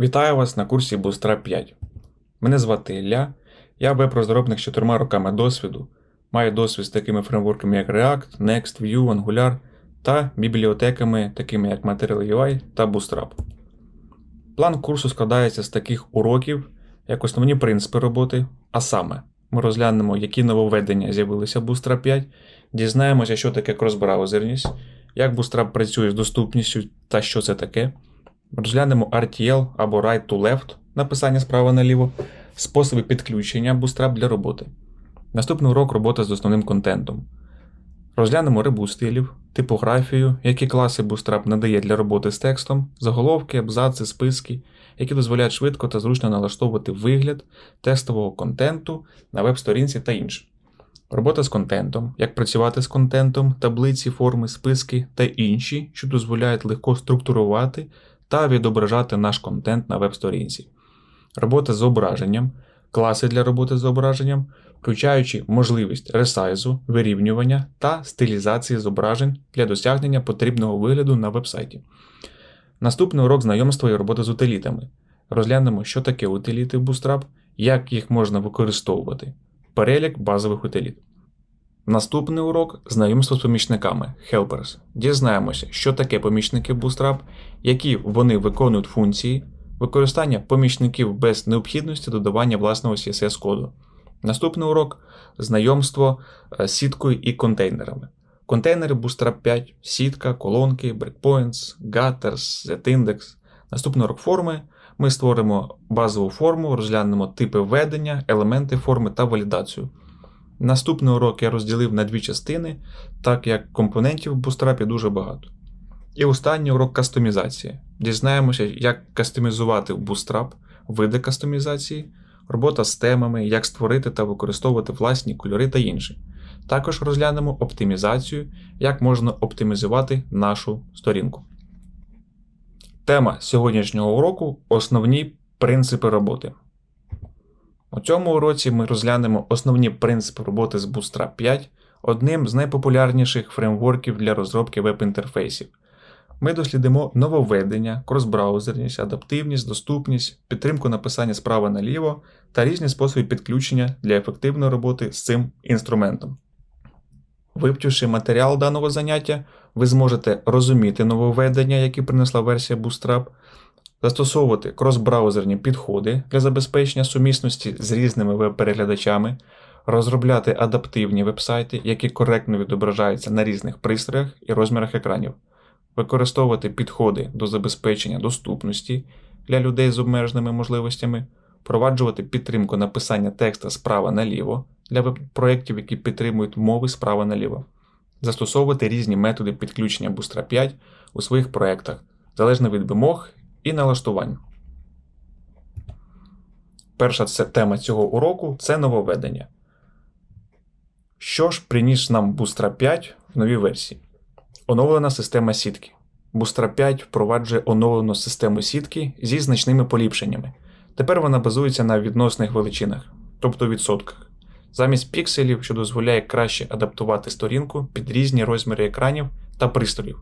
Вітаю вас на курсі Bootstrap 5. Мене звати Ілля, я веб-розробник з чотирма роками досвіду. Маю досвід з такими фреймворками, як React, Next, Vue, Angular та бібліотеками, такими як Material UI та Bootstrap. План курсу складається з таких уроків, як основні принципи роботи, а саме, ми розглянемо, які нововведення з'явилися в Bootstrap 5, дізнаємося, що таке кросбраузерність, як Bootstrap працює з доступністю та що це таке. Розглянемо RTL або Right to Left, написання справа наліво, способи підключення Bootstrap для роботи. Наступний урок робота з основним контентом. Розглянемо рибу стилів, типографію, які класи Bootstrap надає для роботи з текстом, заголовки, абзаци, списки, які дозволяють швидко та зручно налаштовувати вигляд текстового контенту на веб-сторінці та інше. Робота з контентом, як працювати з контентом, таблиці, форми, списки та інші, що дозволяють легко структурувати та відображати наш контент на веб-сторінці. Робота з зображенням, класи для роботи з зображенням, включаючи можливість ресайзу, вирівнювання та стилізації зображень для досягнення потрібного вигляду на вебсайті. Наступний урок знайомства і роботи з утилітами. Розглянемо, що таке утиліти в Bootstrap, як їх можна використовувати, перелік базових утиліт. Наступний урок знайомство з помічниками Helpers. Дізнаємося, що таке помічники в Bootstrap, які вони виконують функції, використання помічників без необхідності додавання власного CSS коду. Наступний урок знайомство з сіткою і контейнерами. Контейнери Bootstrap 5, сітка, колонки, breakpoints, gutters, ztindex. Наступний урок форми. Ми створимо базову форму, розглянемо типи введення, елементи форми та валідацію. Наступний урок я розділив на дві частини, так як компонентів в Bootstrap дуже багато. І останній урок кастомізації. Дізнаємося, як кастомізувати в Bootstrap, види кастомізації, робота з темами, як створити та використовувати власні кольори та інше. Також розглянемо оптимізацію, як можна оптимізувати нашу сторінку. Тема сьогоднішнього уроку основні принципи роботи. У цьому уроці ми розглянемо основні принципи роботи з Bootstrap 5, одним з найпопулярніших фреймворків для розробки веб-інтерфейсів. Ми дослідимо нововведення, кросбраузерність, адаптивність, доступність, підтримку написання справа наліво та різні способи підключення для ефективної роботи з цим інструментом. Вивчивши матеріал даного заняття, ви зможете розуміти нововведення, які принесла версія Bootstrap, застосовувати кросбраузерні підходи для забезпечення сумісності з різними веб-переглядачами, розробляти адаптивні вебсайти, які коректно відображаються на різних пристроях і розмірах екранів, використовувати підходи до забезпечення доступності для людей з обмеженими можливостями, впроваджувати підтримку написання текста справа наліво для веб-проєктів, які підтримують мови справа наліво, застосовувати різні методи підключення Bootstrap 5 у своїх проєктах, залежно від вимог і налаштувань. Перша тема цього уроку це нововведення. Що ж приніс нам Bootstrap 5 в новій версії? Оновлена система сітки. Bootstrap 5 впроваджує оновлену систему сітки зі значними поліпшеннями. Тепер вона базується на відносних величинах, тобто відсотках, замість пікселів, що дозволяє краще адаптувати сторінку під різні розміри екранів та пристроїв.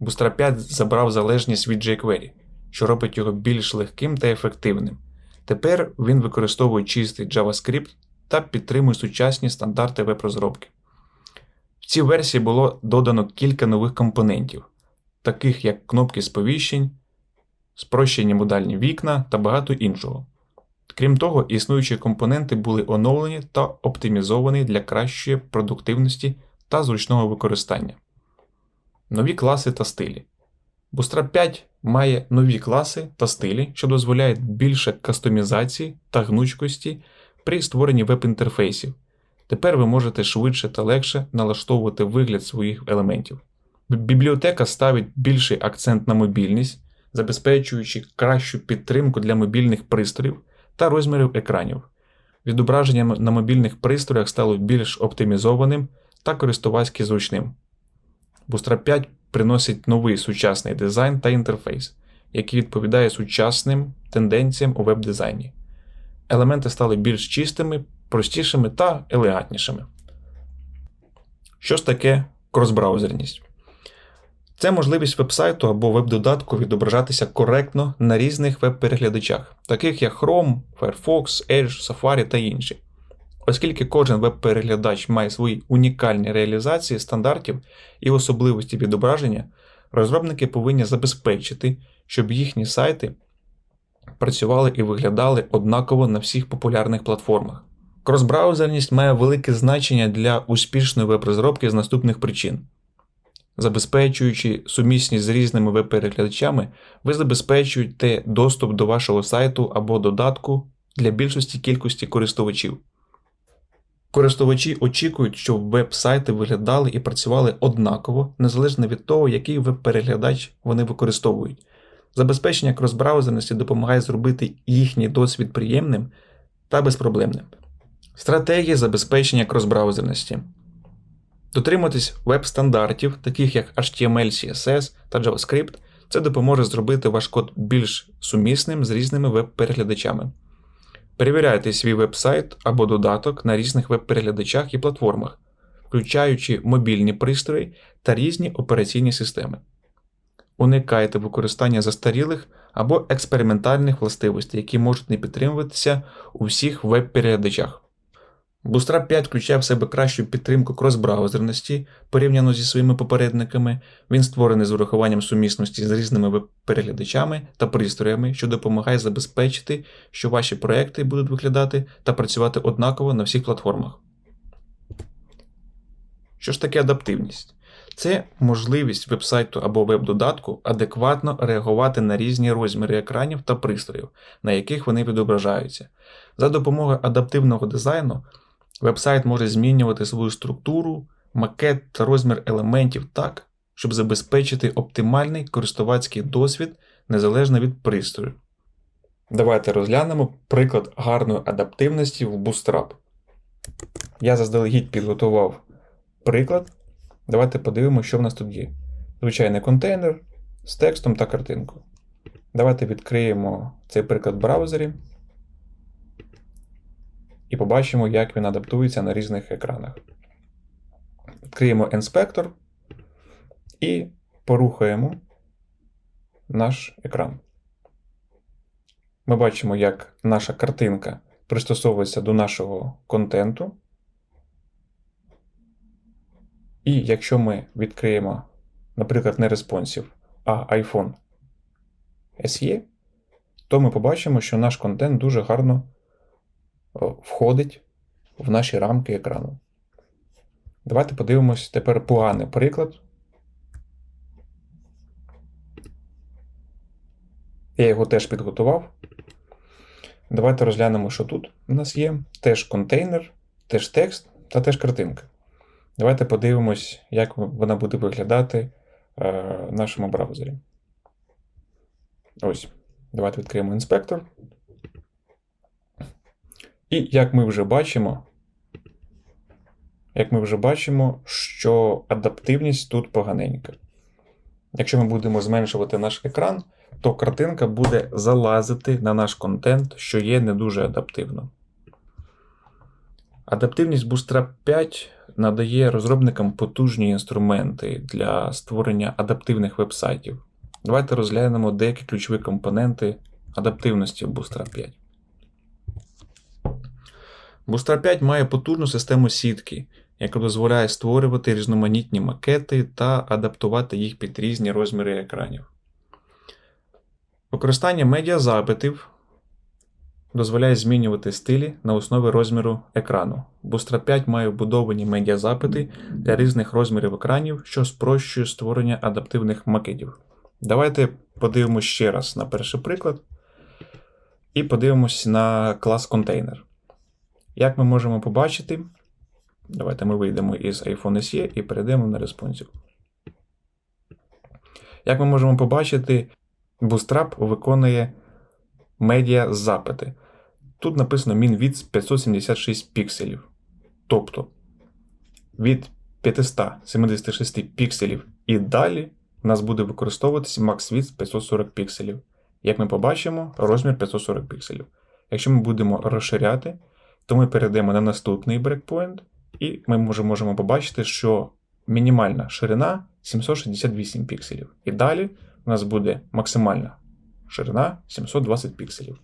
Bootstrap 5 забрав залежність від jQuery, що робить його більш легким та ефективним. Тепер він використовує чистий JavaScript та підтримує сучасні стандарти веб-розробки. В цій версії було додано кілька нових компонентів, таких як кнопки сповіщень, спрощені модальні вікна та багато іншого. Крім того, існуючі компоненти були оновлені та оптимізовані для кращої продуктивності та зручного використання. Нові класи та стилі. Bootstrap 5 має нові класи та стилі, що дозволяють більше кастомізації та гнучкості при створенні веб-інтерфейсів. Тепер ви можете швидше та легше налаштовувати вигляд своїх елементів. Бібліотека ставить більший акцент на мобільність, забезпечуючи кращу підтримку для мобільних пристроїв та розмірів екранів. Відображення на мобільних пристроях стало більш оптимізованим та користувацьки зручним. Bootstrap 5 приносить новий сучасний дизайн та інтерфейс, який відповідає сучасним тенденціям у веб-дизайні. Елементи стали більш чистими, простішими та елегантнішими. Що ж таке кросбраузерність? Це можливість вебсайту або веб-додатку відображатися коректно на різних веб-переглядачах, таких як Chrome, Firefox, Edge, Safari та інші. Оскільки кожен веб-переглядач має свої унікальні реалізації стандартів і особливості відображення, розробники повинні забезпечити, щоб їхні сайти працювали і виглядали однаково на всіх популярних платформах. Кросбраузерність має велике значення для успішної веб-розробки з наступних причин. Забезпечуючи сумісність з різними веб-переглядачами, ви забезпечуєте доступ до вашого сайту або додатку для більшості кількості користувачів. Користувачі очікують, щоб веб-сайти виглядали і працювали однаково, незалежно від того, який веб-переглядач вони використовують. Забезпечення кросбраузерності допомагає зробити їхній досвід приємним та безпроблемним. Стратегія забезпечення кросбраузерності. Дотримуватись веб-стандартів, таких як HTML, CSS та JavaScript, це допоможе зробити ваш код більш сумісним з різними веб-переглядачами. Перевіряйте свій веб-сайт або додаток на різних веб-переглядачах і платформах, включаючи мобільні пристрої та різні операційні системи. Уникайте використання застарілих або експериментальних властивостей, які можуть не підтримуватися у всіх веб-переглядачах. Bootstrap 5 включає в себе кращу підтримку кросбраузерності порівняно зі своїми попередниками. Він створений з урахуванням сумісності з різними веб-переглядачами та пристроями, що допомагає забезпечити, що ваші проекти будуть виглядати та працювати однаково на всіх платформах. Що ж таке адаптивність? Це можливість вебсайту або веб-додатку адекватно реагувати на різні розміри екранів та пристроїв, на яких вони відображаються. За допомогою адаптивного дизайну вебсайт може змінювати свою структуру, макет та розмір елементів так, щоб забезпечити оптимальний користувацький досвід незалежно від пристрою. Давайте розглянемо приклад гарної адаптивності в Bootstrap. Я заздалегідь підготував приклад. Давайте подивимося, що в нас тут є. Звичайний контейнер з текстом та картинкою. Давайте відкриємо цей приклад в браузері і побачимо, як він адаптується на різних екранах. Відкриємо інспектор і порухаємо наш екран. Ми бачимо, як наша картинка пристосовується до нашого контенту. І якщо ми відкриємо, наприклад, не респонсів, а iPhone SE, то ми побачимо, що наш контент дуже гарно входить в наші рамки екрану. Давайте подивимось тепер поганий приклад. Я його теж підготував. Давайте розглянемо, що тут у нас є. Теж контейнер, теж текст та теж картинка. Давайте подивимось, як вона буде виглядати е, в нашому браузері. Ось. Давайте відкриємо інспектор. І як ми вже бачимо, як ми вже бачимо, що адаптивність тут поганенька. Якщо ми будемо зменшувати наш екран, то картинка буде залазити на наш контент, що є не дуже адаптивно. Адаптивність Bootstrap 5 надає розробникам потужні інструменти для створення адаптивних вебсайтів. Давайте розглянемо деякі ключові компоненти адаптивності Bootstrap 5. Bootstrap 5 має потужну систему сітки, яка дозволяє створювати різноманітні макети та адаптувати їх під різні розміри екранів. Використання медіазапитів дозволяє змінювати стилі на основі розміру екрану. Bootstrap 5 має вбудовані медіазапити для різних розмірів екранів, що спрощує створення адаптивних макетів. Давайте подивимося ще раз на перший приклад. І подивимось на клас контейнер. Як ми можемо побачити, давайте ми вийдемо із iPhone SE і перейдемо на Responsive. Як ми можемо побачити, Bootstrap виконує медіа запити. Тут написано MinWidth 576 пікселів. Тобто від 576 пікселів і далі нас буде використовуватися MaxWidth 540 пікселів. Як ми побачимо, розмір 540 пікселів. Якщо ми будемо розширяти, то ми перейдемо на наступний брекпоінт І ми може- можемо побачити, що мінімальна ширина 768 пікселів. І далі у нас буде максимальна ширина 720 пікселів.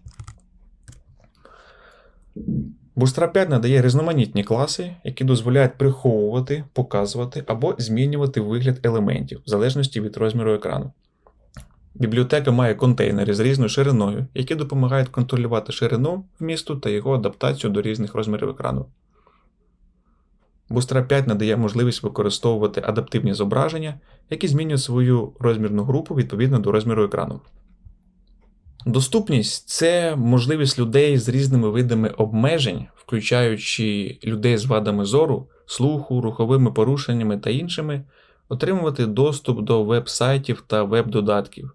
Bootstrap 5 надає різноманітні класи, які дозволяють приховувати, показувати або змінювати вигляд елементів в залежності від розміру екрану. Бібліотека має контейнери з різною шириною, які допомагають контролювати ширину вмісту та його адаптацію до різних розмірів екрану. Bootstrap 5 надає можливість використовувати адаптивні зображення, які змінюють свою розмірну групу відповідно до розміру екрану. Доступність це можливість людей з різними видами обмежень, включаючи людей з вадами зору, слуху, руховими порушеннями та іншими, отримувати доступ до веб-сайтів та веб-додатків.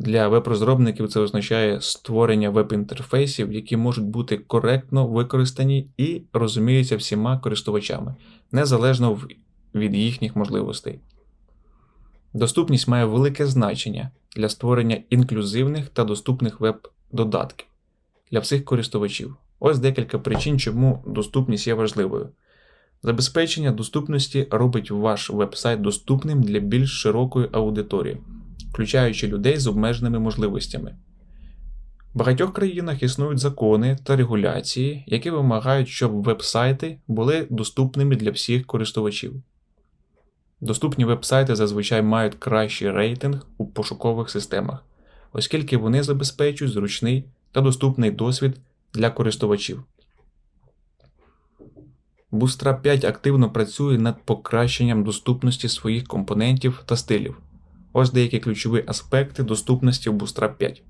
Для веб-розробників це означає створення веб-інтерфейсів, які можуть бути коректно використані і розуміються всіма користувачами, незалежно від їхніх можливостей. Доступність має велике значення для створення інклюзивних та доступних веб-додатків для всіх користувачів. Ось декілька причин, чому доступність є важливою. Забезпечення доступності робить ваш веб-сайт доступним для більш широкої аудиторії, включаючи людей з обмеженими можливостями. В багатьох країнах існують закони та регуляції, які вимагають, щоб веб-сайти були доступними для всіх користувачів. Доступні веб-сайти зазвичай мають кращий рейтинг у пошукових системах, оскільки вони забезпечують зручний та доступний досвід для користувачів. Bootstrap 5 активно працює над покращенням доступності своїх компонентів та стилів. Ось деякі ключові аспекти доступності в Bootstrap 5.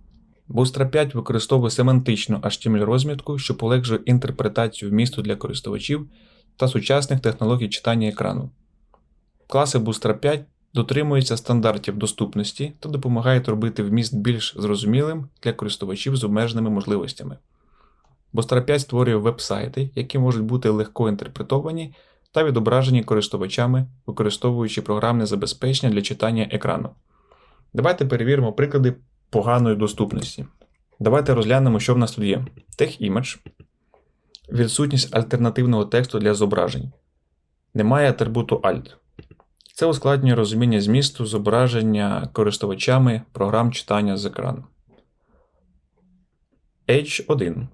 Bootstrap 5 використовує семантичну HTML розмітку, що полегшує інтерпретацію вмісту для користувачів та сучасних технологій читання екрану. Класи Bootstrap 5 дотримуються стандартів доступності та допомагають робити вміст більш зрозумілим для користувачів з обмеженими можливостями. Bootstrap 5 створює веб-сайти, які можуть бути легко інтерпретовані та відображені користувачами, використовуючи програмне забезпечення для читання екрану. Давайте перевіримо приклади поганої доступності. Давайте розглянемо, що в нас тут є. TextImage, відсутність альтернативного тексту для зображень. Немає атрибуту Alt. Це ускладнює розуміння змісту зображення користувачами програм читання з екрану. H1.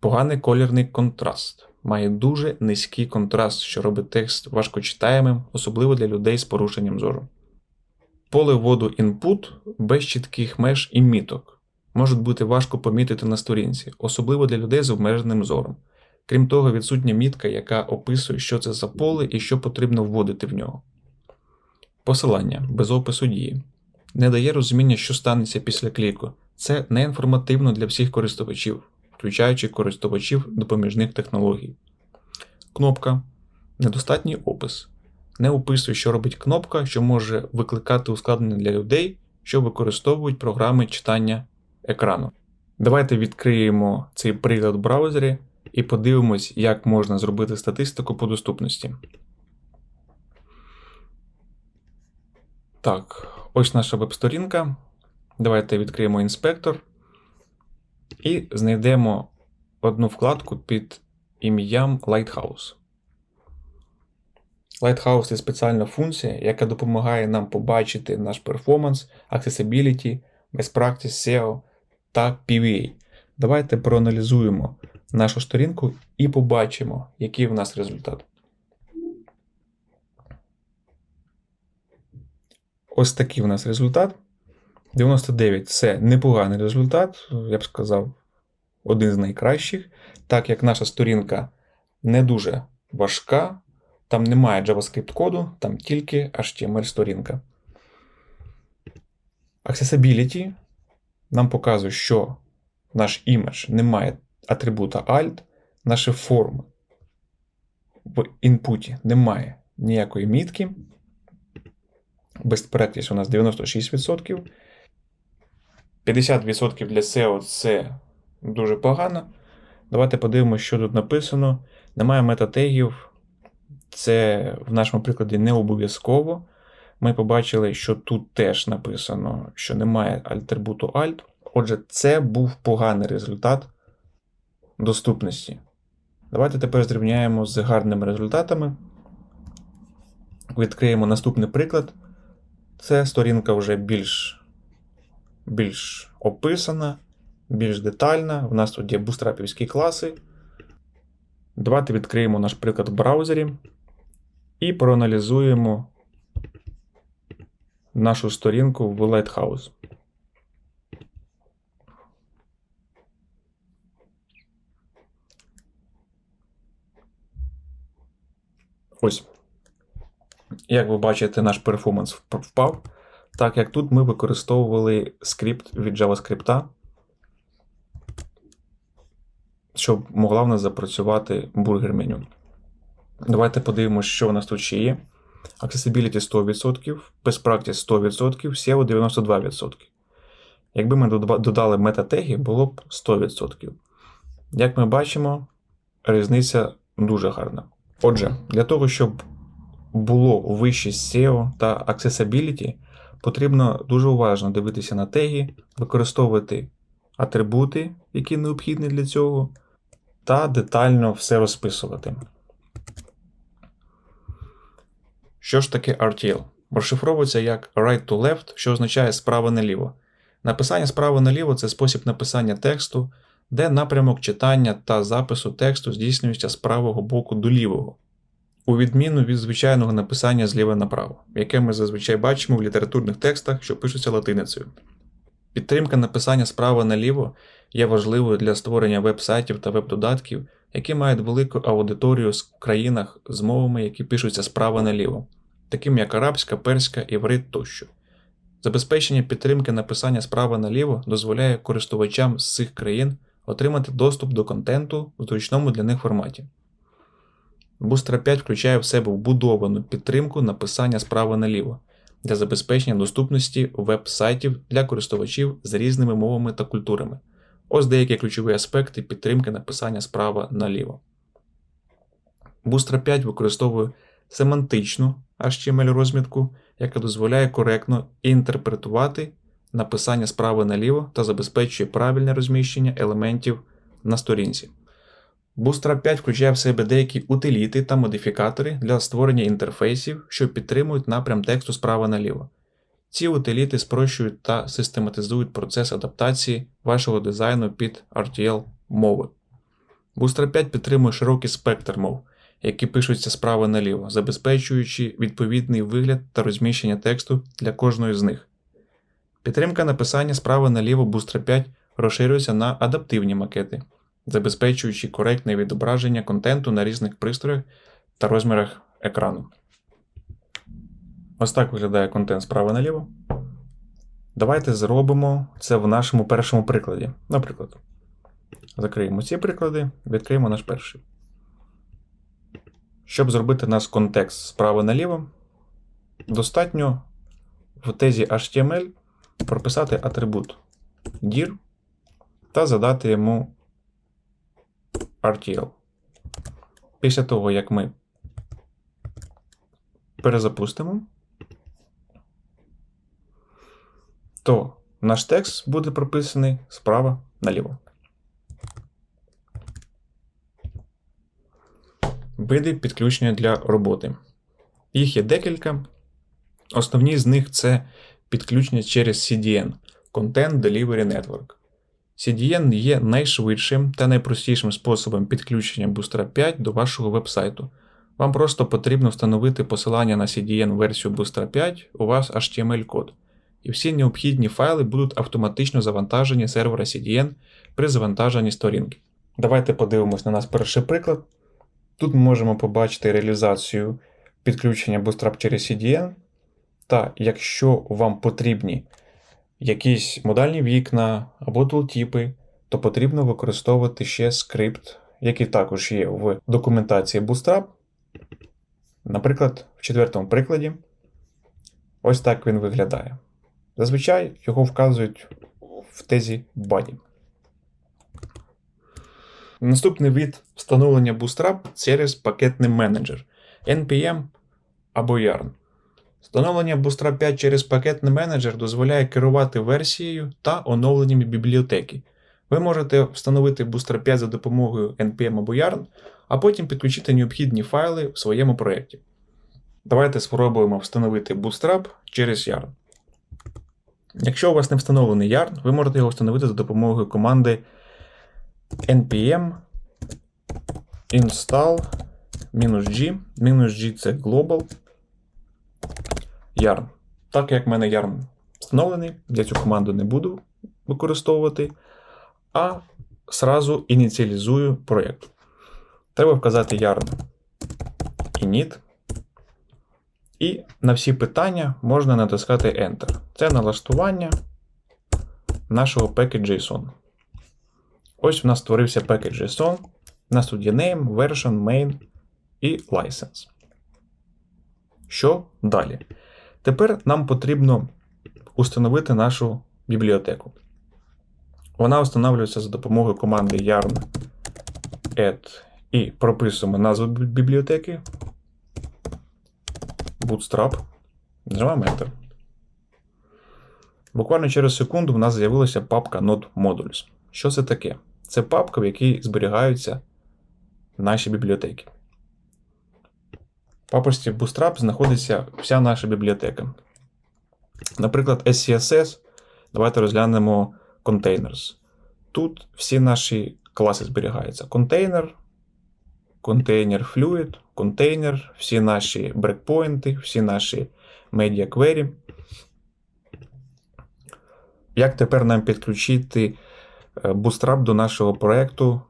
Поганий колірний контраст. Має дуже низький контраст, що робить текст важкочитаємим, особливо для людей з порушенням зору. Поле вводу input без чітких меж і міток. Можуть бути важко помітити на сторінці, особливо для людей з обмеженим зором. Крім того, відсутня мітка, яка описує, що це за поле і що потрібно вводити в нього. Посилання без опису дії. Не дає розуміння, що станеться після кліку. Це не інформативно для всіх користувачів, включаючи користувачів допоміжних технологій. Кнопка. Недостатній опис. Не описує, що робить кнопка, що може викликати ускладнення для людей, що використовують програми читання екрану. Давайте відкриємо цей приклад в браузері і подивимось, як можна зробити статистику по доступності. Так, ось наша веб-сторінка. Давайте відкриємо інспектор і знайдемо одну вкладку під ім'ям Lighthouse. Lighthouse це спеціальна функція, яка допомагає нам побачити наш перформанс, accessibility, best practice SEO та PVA. Давайте проаналізуємо нашу сторінку і побачимо, який в нас результат. Ось такий в нас результат. 99 це непоганий результат, я б сказав, один з найкращих, так як наша сторінка не дуже важка, там немає JavaScript коду, там тільки HTML сторінка. Accessibility нам показує, що наш імідж не має атрибута Alt, наші форми в інпуті немає ніякої мітки. Best Practice у нас 96%. 50% для SEO це дуже погано. Давайте подивимося, що тут написано. Немає метатегів. Це в нашому прикладі не обов'язково. Ми побачили, що тут теж написано, що немає атрибуту Alt. Отже, це був поганий результат доступності. Давайте тепер зрівняємо з гарними результатами. Відкриємо наступний приклад. Це сторінка вже більш, більш описана, більш детальна. У нас тут є бустрапівські класи. Давайте відкриємо наш приклад в браузері і проаналізуємо нашу сторінку в Lighthouse. Ось. Як ви бачите, наш перформанс впав, так як тут ми використовували скрипт від JavaScript, щоб могла в нас запрацювати бургер меню. Давайте подивимося, що у нас тут ще є. Accessibility 100%, Best Practice 100%, SEO 92%. Якби ми дода- додали метатеги, було б 100%. Як ми бачимо, різниця дуже гарна. Отже, для того, щоб було вищість SEO та Accessibility, потрібно дуже уважно дивитися на теги, використовувати атрибути, які необхідні для цього, та детально все розписувати. Що ж таке RTL? Розшифровується як right to left, що означає справа наліво. Написання справа наліво це спосіб написання тексту, де напрямок читання та запису тексту здійснюється з правого боку до лівого, у відміну від звичайного написання зліва направо, яке ми зазвичай бачимо в літературних текстах, що пишуться латиницею. Підтримка написання справа наліво є важливою для створення веб-сайтів та веб-додатків, які мають велику аудиторію в країнах з мовами, які пишуться справа наліво, таким як арабська, перська, іврит тощо. Забезпечення підтримки написання справа наліво дозволяє користувачам з цих країн отримати доступ до контенту в зручному для них форматі. Bootstrap 5 включає в себе вбудовану підтримку написання справа наліво для забезпечення доступності веб-сайтів для користувачів з різними мовами та культурами. Ось деякі ключові аспекти підтримки написання справа наліво. Bootstrap 5 використовує семантичну HTML розмітку, яка дозволяє коректно інтерпретувати написання справа наліво та забезпечує правильне розміщення елементів на сторінці. Bootstrap 5 включає в себе деякі утиліти та модифікатори для створення інтерфейсів, що підтримують напрям тексту справа наліво. Ці утиліти спрощують та систематизують процес адаптації вашого дизайну під RTL мови. Bootstrap 5 підтримує широкий спектр мов, які пишуться справа наліво, забезпечуючи відповідний вигляд та розміщення тексту для кожної з них. Підтримка написання справа наліво Bootstrap 5 розширюється на адаптивні макети, забезпечуючи коректне відображення контенту на різних пристроях та розмірах екрану. Ось так виглядає контент справа наліво. Давайте зробимо це в нашому першому прикладі. Наприклад, закриємо ці приклади, відкриємо наш перший. Щоб зробити наш контекст справа наліво, достатньо в тезі HTML прописати атрибут dir та задати йому RTL. Після того, як ми перезапустимо, то наш текст буде прописаний справа наліво. Види підключення для роботи. Їх є декілька. Основні з них це підключення через CDN Content Delivery Network. CDN є найшвидшим та найпростішим способом підключення Bootstrap 5 до вашого вебсайту. Вам просто потрібно встановити посилання на CDN версію Bootstrap 5 у вас HTML-код, і всі необхідні файли будуть автоматично завантажені сервера CDN при завантаженні сторінки. Давайте подивимось на наш перший приклад. Тут ми можемо побачити реалізацію підключення Bootstrap через CDN. Та якщо вам потрібні якісь модальні вікна або тултіпи, то потрібно використовувати ще скрипт, який також є в документації Bootstrap. Наприклад, в четвертому прикладі, ось так він виглядає. Зазвичай його вказують в тезі body. Наступний вид встановлення Bootstrap через пакетний менеджер NPM або Yarn. Встановлення Bootstrap 5 через пакетний менеджер дозволяє керувати версією та оновленнями бібліотеки. Ви можете встановити Bootstrap 5 за допомогою NPM або Yarn, а потім підключити необхідні файли в своєму проєкті. Давайте спробуємо встановити Bootstrap через Yarn. Якщо у вас не встановлений Yarn, ви можете його встановити за допомогою команди npm install -g. -g це global yarn. Так як в мене Yarn встановлений, я цю команду не буду використовувати, а сразу ініціалізую проєкт. Треба вказати yarn init. І на всі питання можна натискати Enter. Це налаштування нашого package.json. Ось в нас створився package.json. У нас тут є name, version, main і license. Що далі? Тепер нам потрібно установити нашу бібліотеку. Вона встановлюється за допомогою команди yarn add і прописуємо назву бібліотеки. Bootstrap. Нажимаємо Enter. Буквально через секунду в нас з'явилася папка Node Modules. Що це таке? Це папка, в якій зберігаються наші бібліотеки. В папочці Bootstrap знаходиться вся наша бібліотека. Наприклад, SCSS. Давайте розглянемо Containers. Тут всі наші класи зберігаються. Контейнер, контейнер Fluid, контейнер, всі наші брекпоінти, всі наші media query. Як тепер нам підключити е, Bootstrap до нашого проєкту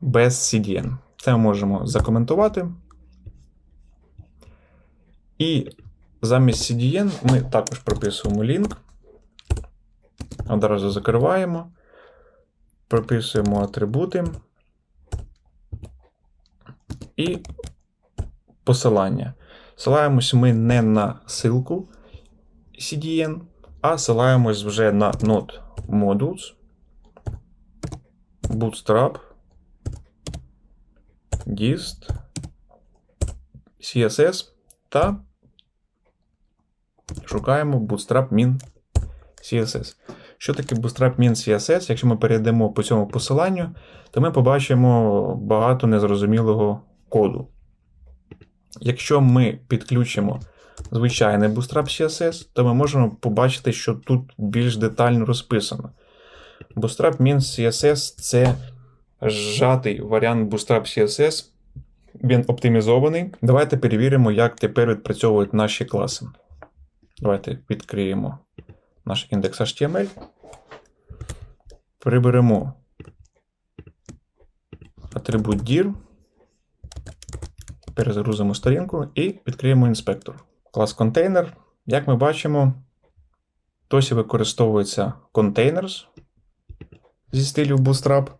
без CDN? Це ми можемо закоментувати. І замість CDN ми також прописуємо лінк. Одразу закриваємо. Прописуємо атрибути. І посилання. Силаємось ми не на ссылку CDN, а силаємось вже на Node Modules, Bootstrap, Dist, CSS та шукаємо Bootstrap Min CSS. Що таке Bootstrap Min CSS? Якщо ми перейдемо по цьому посиланню, то ми побачимо багато незрозумілого коду. Якщо ми підключимо звичайний Bootstrap CSS, то ми можемо побачити, що тут більш детально розписано. Bootstrap Min CSS це зжатий варіант Bootstrap CSS. Він оптимізований. Давайте перевіримо, як тепер відпрацьовують наші класи. Давайте відкриємо наш індекс HTML. Приберемо атрибут dir. Перезагрузимо сторінку і відкриємо інспектор. Клас контейнер. Як ми бачимо, досі використовується containers зі стилю Bootstrap,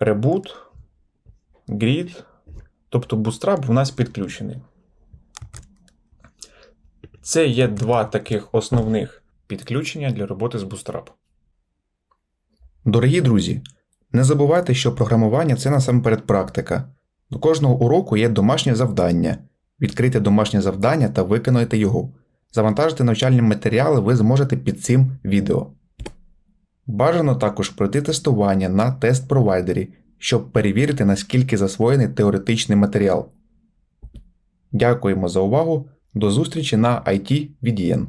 Reboot, Grid. Тобто Bootstrap в нас підключений. Це є два таких основних підключення для роботи з Bootstrap. Дорогі друзі, не забувайте, що програмування це насамперед практика. До кожного уроку є домашнє завдання. Відкрийте домашнє завдання та виконуйте його. Завантажити навчальні матеріали ви зможете під цим відео. Бажано також пройти тестування на тест-провайдері, щоб перевірити, наскільки засвоєний теоретичний матеріал. Дякуємо за увагу. До зустрічі на IT VDN.